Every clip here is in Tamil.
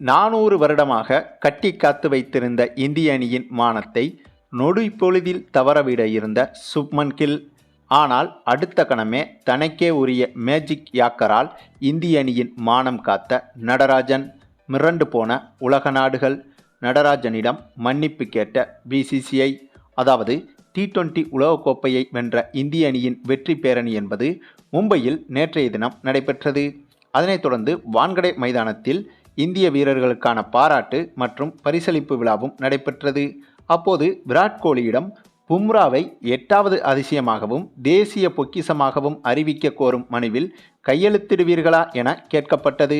நானூறு வருடமாக கட்டி காத்து வைத்திருந்த இந்திய அணியின் மானத்தை நொடி பொழுதில் தவறவிட இருந்த சுப்மன் கில். ஆனால் அடுத்த கணமே தனக்கே உரிய மேஜிக் யாக்கரால் இந்திய அணியின் மானம் காத்த நடராஜன். மிரண்டு போன உலக நாடுகள். நடராஜனிடம் மன்னிப்பு கேட்ட பிசிசிஐ அதாவது டி டுவெண்டி உலகக்கோப்பையை வென்ற இந்திய அணியின் வெற்றி பேரணி என்பது மும்பையில் நேற்றைய தினம் நடைபெற்றது. அதனைத் தொடர்ந்து வான்கடை மைதானத்தில் இந்திய வீரர்களுக்கான பாராட்டு மற்றும் பரிசளிப்பு விழாவும் நடைபெற்றது. அப்போது விராட் கோலியிடம் பும்ராவை எட்டாவது அதிசயமாகவும் தேசிய பொக்கிசமாகவும் அறிவிக்க கோரும் மனுவில் கையெழுத்திடுவீர்களா என கேட்கப்பட்டது.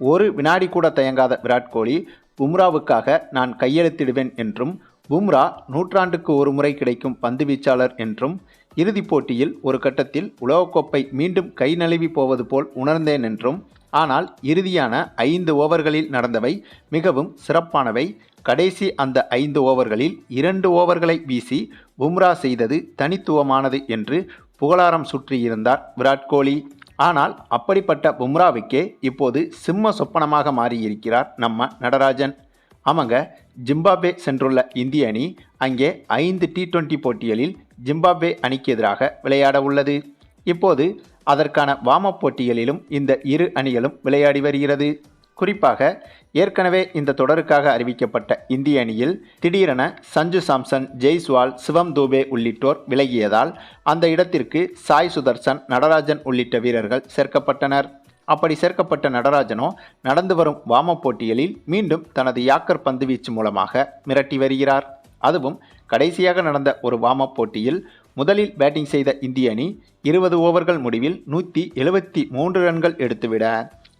ஒரு வினாடி கூட தயங்காத விராட் கோலி பும்ராவுக்காக நான் கையெழுத்திடுவேன் என்றும் பும்ரா நூற்றாண்டுக்கு ஒரு முறை கிடைக்கும் பந்து வீச்சாளர் என்றும் இறுதிப் போட்டியில் ஒரு கட்டத்தில் உலகக்கோப்பை மீண்டும் கை நழுவி போவது போல் உணர்ந்தேன் என்றும் ஆனால் இறுதியான ஐந்து ஓவர்களில் நடந்தவை மிகவும் சிறப்பானவை. கடைசி அந்த ஐந்து ஓவர்களில் இரண்டு ஓவர்களை வீசி பும்ரா செய்தது தனித்துவமானது என்று புகழாரம் சுற்றியிருந்தார் விராட் கோலி. ஆனால் அப்படிப்பட்ட பும்ராவுக்கே இப்போது சிம்ம சொப்பனமாக மாறியிருக்கிறார் நம்ம நடராஜன். ஆமாங்க ஜிம்பாப்வே சென்றுள்ள இந்திய அணி அங்கே ஐந்து டி டுவெண்டி போட்டிகளில் ஜிம்பாப்வே அணிக்கு எதிராக விளையாட உள்ளது. இப்போது அதற்கான வாமப் போட்டிகளிலும் இந்த இரு அணிகளும் விளையாடி வருகிறது. குறிப்பாக ஏற்கனவே இந்த தொடருக்காக அறிவிக்கப்பட்ட இந்திய அணியில் திடீரென சஞ்சு சாம்சன் ஜெய்ஸ்வால் சிவம் தூபே உள்ளிட்டோர் விலகியதால் அந்த இடத்திற்கு சாய் சுதர்சன் நடராஜன் உள்ளிட்ட வீரர்கள் சேர்க்கப்பட்டனர். அப்படி சேர்க்கப்பட்ட நடராஜனோ நடந்து வரும் வாமப் போட்டிகளில் மீண்டும் தனது யாக்கர் பந்துவீச்சு மூலமாக மிரட்டி வருகிறார். அதுவும் கடைசியாக நடந்த ஒரு வாமப் போட்டியில் முதலில் பேட்டிங் செய்த இந்திய அணி இருபது ஓவர்கள் முடிவில் நூற்றி எழுபத்தி மூன்று ரன்கள் எடுத்துவிட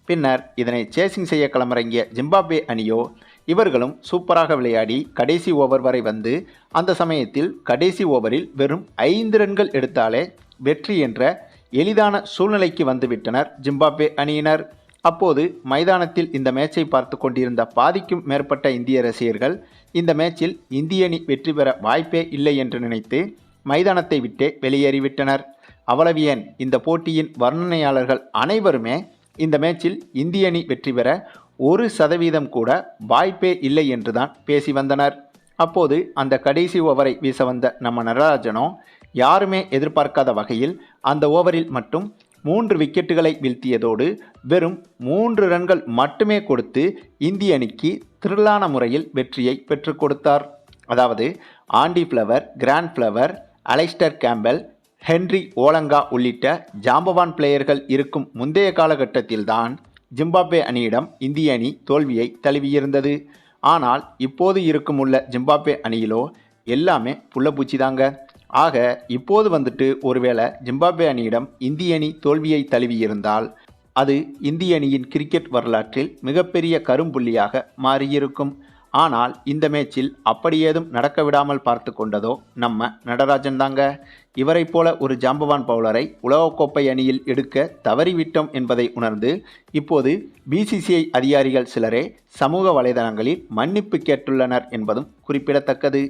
பின்னர் இதனை சேசிங் செய்ய களமிறங்கிய ஜிம்பாப்வே அணியோ இவர்களும் சூப்பராக விளையாடி கடைசி ஓவர் வரை வந்து அந்த சமயத்தில் கடைசி ஓவரில் வெறும் ஐந்து ரன்கள் எடுத்தாலே வெற்றி என்ற எளிதான சூழ்நிலைக்கு வந்துவிட்டனர் ஜிம்பாப்வே அணியினர். அப்போது மைதானத்தில் இந்த மேட்சை பார்த்து கொண்டிருந்த பாதிக்கும் மேற்பட்ட இந்திய ரசிகர்கள் இந்த மேட்சில் இந்திய அணி வெற்றி பெற வாய்ப்பே இல்லை என்று நினைத்து மைதானத்தை விட்டே வெளியேறிவிட்டனர். அவ்வளவு ஏன் இந்த போட்டியின் வர்ணனையாளர்கள் அனைவருமே இந்த மேட்சில் இந்திய அணி வெற்றி பெற ஒரு சதவீதம் கூட வாய்ப்பே இல்லை என்றுதான் பேசி வந்தனர். அப்போது அந்த கடைசி ஓவரை வீச வந்த நம்ம நடராஜனோ யாருமே எதிர்பார்க்காத வகையில் அந்த ஓவரில் மட்டும் மூன்று விக்கெட்டுகளை வீழ்த்தியதோடு வெறும் மூன்று ரன்கள் மட்டுமே கொடுத்து இந்திய அணிக்கு திரளான முறையில் வெற்றியை பெற்றுக் கொடுத்தார். அதாவது Andy Flower Grant Flower Alistair Campbell Henry Olonga உள்ளிட்ட ஜாம்பவான் பிளேயர்கள் இருக்கும் முந்தைய காலகட்டத்தில்தான் ஜிம்பாப்வே அணியிடம் இந்திய அணி தோல்வியை தழுவியிருந்தது. ஆனால் இப்போது இருக்கும் உள்ள ஜிம்பாப்வே அணியிலோ எல்லாமே புள்ளப்பூச்சி தாங்க ஆக இப்போது வந்துட்டு ஒருவேளை ஜிம்பாப்வே அணியிடம் இந்திய அணி தோல்வியை தழுவியிருந்தால் அது இந்திய அணியின் கிரிக்கெட் வரலாற்றில் மிகப்பெரிய கரும்புள்ளியாக மாறியிருக்கும். ஆனால் இந்த மேட்சில் அப்படி ஏதும் நடக்க விடாமல் பார்த்து கொண்டதோ நம்ம நடராஜன் தாங்க. இவரைப் போல ஒரு ஜாம்பவான் பவுலரை உலகக்கோப்பை அணியில் எடுக்க தவறிவிட்டோம் என்பதை உணர்ந்து இப்போது பிசிசிஐ அதிகாரிகள் சிலரே சமூக வலைதளங்களில் மன்னிப்பு கேட்டுள்ளனர் என்பதும் குறிப்பிடத்தக்கது.